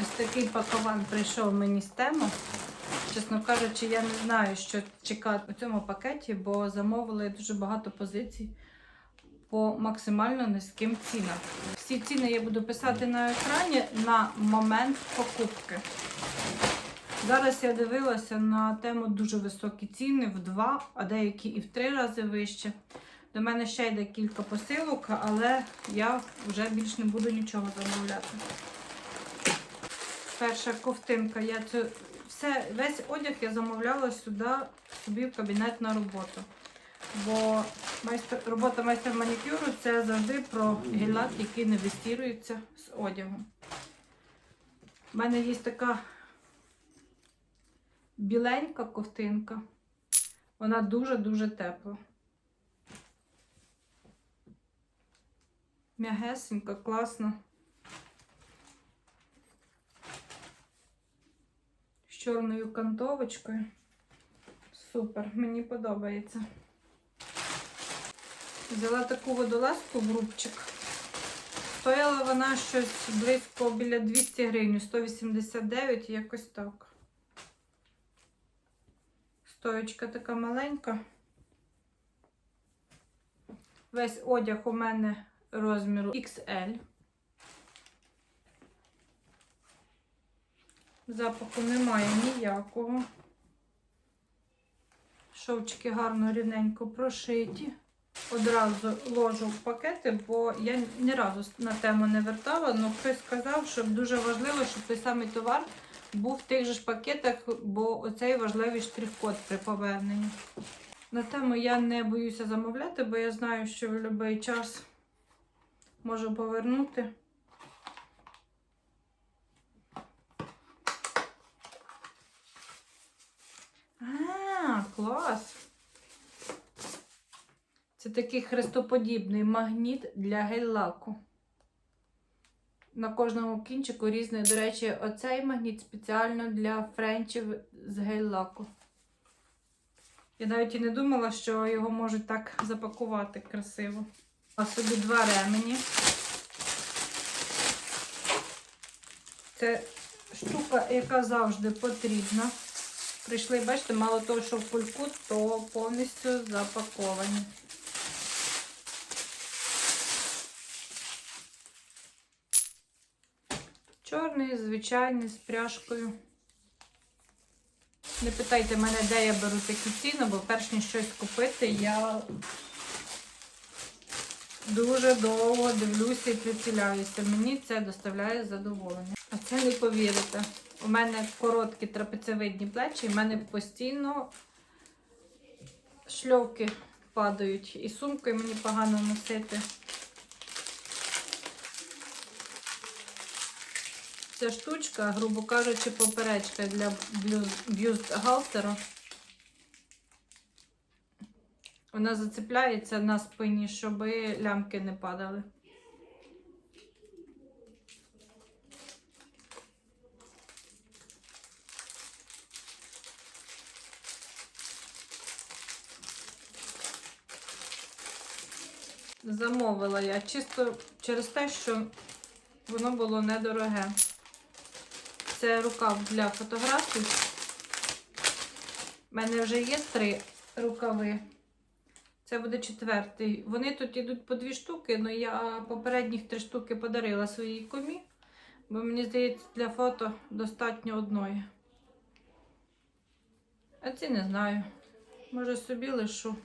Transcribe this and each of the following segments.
Ось такий пакован прийшов мені з тему. Чесно кажучи, я не знаю, що чекати у цьому пакеті, бо замовили дуже багато позицій по максимально низьким цінам. Всі ціни я буду писати на екрані на момент покупки. Зараз я дивилася на тему дуже високі ціни в два, а деякі і в три рази вище. До мене ще йде кілька посилок, але я вже більш не буду нічого замовляти. Перша ковтинка. Я цю все, весь одяг я замовляла сюди собі в кабінет на роботу. Бо майстер, робота майстер манікюру це завжди про гель-лак, який не вистірується з одягом. У мене є така біленька ковтинка. Вона дуже-дуже тепла. М'ягесенька, класна. Чорною кантовочкою. Супер, мені подобається. Взяла таку водолазку в рубчик. Стояла вона щось близько біля 200 гривень, 189, якось так. Стоечка така маленька. Весь одяг у мене розміру XL. Запаху немає ніякого. Шовчики гарно рівненько прошиті. Одразу ложу в пакети, бо я ні разу на тему не вертала, але хтось сказав, що дуже важливо, щоб той самий товар був в тих же ж пакетах, бо оцей важливий штрих-код при поверненні. На тему я не боюся замовляти, бо я знаю, що в будь-який час можу повернути. А, клас! Це такий хрестоподібний магніт для гель-лаку. На кожному кінчику різний. До речі, оцей магніт спеціально для френчів з гель-лаку. Я навіть і не думала, що його можуть так запакувати красиво. А собі два ремені. Це штука, яка завжди потрібна. Прийшли, бачите, мало того, що в кульку, то повністю запаковані. Чорний, звичайний, з пряжкою. Не питайте мене, де я беру такі ціни, бо перш ніж щось купити, я дуже довго дивлюся і приціляюся. Мені це доставляє задоволення. А це не повірите. У мене короткі трапецевидні плечі, і в мене постійно шльовки падають. І сумкою мені погано носити. Ця штучка, грубо кажучи, поперечка для бюстгальтера. Вона зацепляється на спині, щоб лямки не падали. Замовила я чисто через те, що воно було недороге. Це рукав для фотографій. У мене вже є три рукави. Це буде четвертий. Вони тут йдуть по дві штуки, але я попередніх три штуки подарила своїй комі, бо мені здається, для фото достатньо одної. А ці не знаю. Може собі лишу.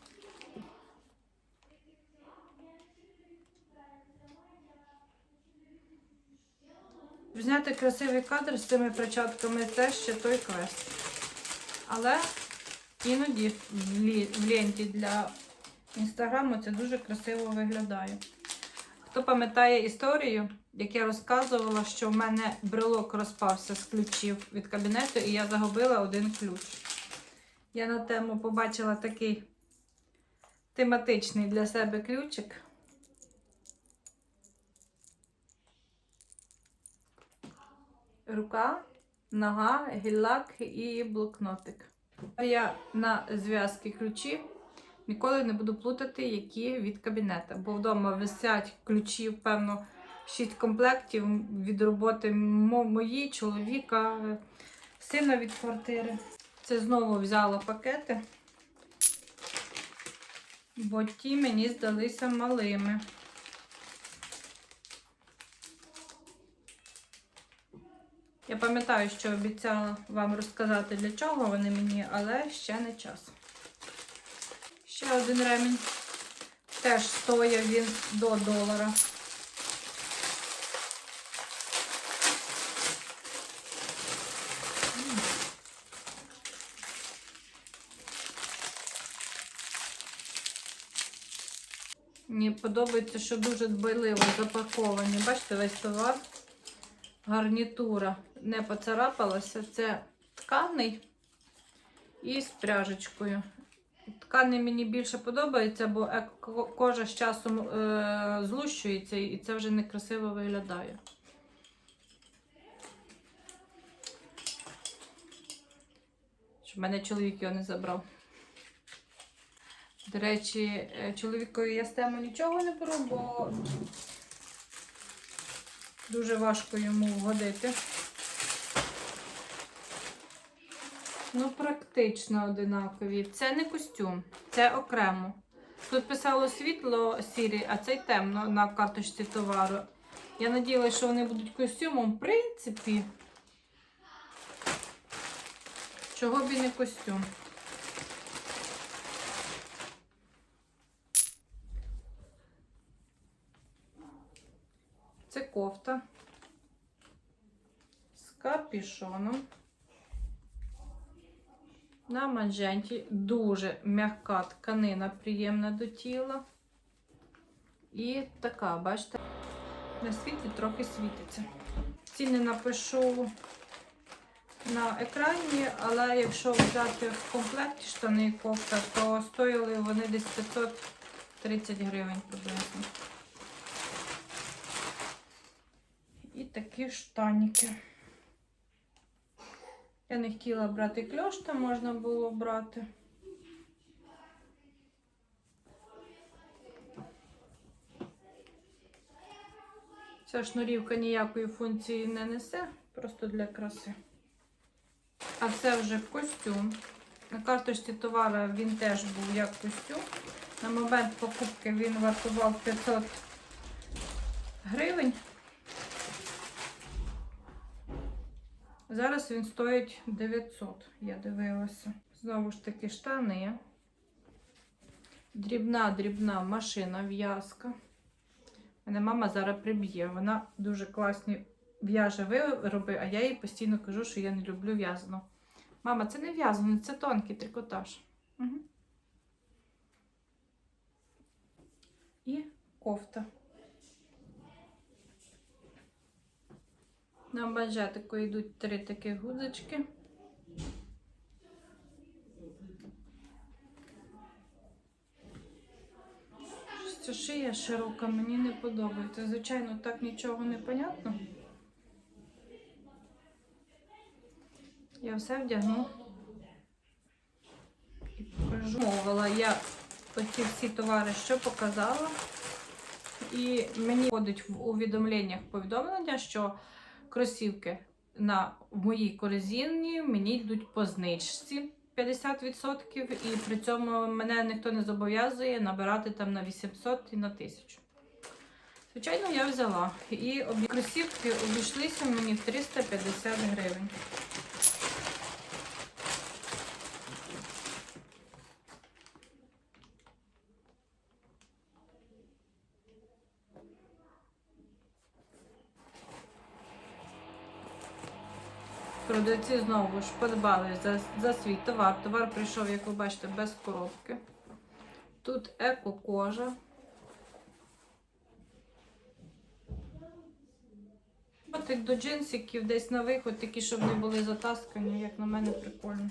Зняти красивий кадр з цими перчатками це ще той квест. Але іноді в ленті для інстаграму це дуже красиво виглядає. Хто пам'ятає історію, як я розказувала, що в мене брелок розпався з ключів від кабінету, і я загубила один ключ. Я на тему побачила такий тематичний для себе ключик. рука, нога, гіллак і блокнотик. Я на зв'язки ключі ніколи не буду плутати, які від кабінета, бо вдома висять ключі, певно, Шість комплектів від роботи мо- мої, чоловіка, сина від квартири. Це знову взяла пакети, бо ті мені здалися малими. Я пам'ятаю, що обіцяла вам розказати, для чого вони мені, але ще не час. Ще один ремінь. Теж стоїть він до долара. Мені подобається, що дуже дбайливо запаковані. Бачите, весь товар, гарнітура не поцарапалася. Це тканий і з пряжечкою. Тканий мені більше подобається, бо е- кожа з часом е- злущується і це вже некрасиво виглядає. Щоб мене чоловік його не забрав. До речі, е, чоловікові я з тему нічого не беру, бо дуже важко йому вгодити. Ну, практично одинакові. Це не костюм, це окремо. Тут писало світло сірі, а цей темно на карточці товару. Я надіялася, що вони будуть костюмом. В принципі, чого б і не костюм. Це кофта з капішоном. На манженті дуже м'яка тканина, приємна до тіла. І така, бачите, на світлі трохи світиться. Ціни напишу на екрані, але якщо взяти в комплекті штани і кофта, то стоїли вони десь 530 гривень приблизно. І такі штаніки. Я не хотіла брати кльош, там можна було брати. Ця шнурівка ніякої функції не несе, просто для краси. А це вже костюм. На карточці товара він теж був як костюм. На момент покупки він вартував 500 гривень. Зараз він стоїть 900, я дивилася. Знову ж таки, штани. Дрібна, дрібна машина, в'язка. Мене мама зараз приб'є. Вона дуже класні в'яже вироби, а я їй постійно кажу, що я не люблю в'язану. Мама, це не в'язано, це тонкий трикотаж. Угу. І кофта. На манжетику йдуть три такі гудзички. Ця шия широка, мені не подобається. Звичайно, так нічого не понятно. Я все вдягну і покажу. Мовила я оці всі товари, що показала. І мені входить в увідомленнях повідомлення, що кросівки на в моїй корзині мені йдуть по знижці 50%, і при цьому мене ніхто не зобов'язує набирати там на 800 і на 1000. Звичайно, я взяла. І кросівки обійшлися мені в 350 гривень. Продавці знову ж подбали за, за свій товар. Товар прийшов, як ви бачите, без коробки. Тут еко-кожа. Ботик до джинсиків десь на виход, такі, щоб не були затаскані, як на мене прикольно.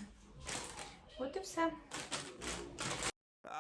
От і все.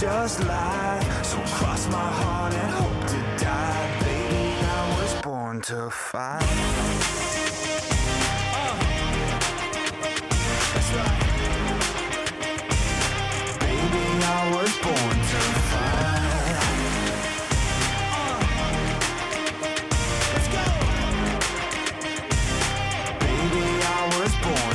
just life. So cross my heart and hope to die. Baby, I was born to fight. That's right. Baby, I was born to fight. Let's go. Baby, I was born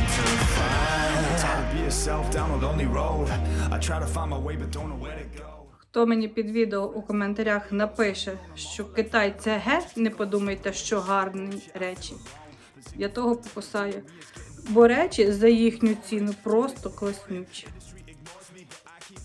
Хто мені під відео у коментарях напише, що Китай це ге, не подумайте, що гарні речі. Я того покусаю. Бо речі за їхню ціну просто класнючі.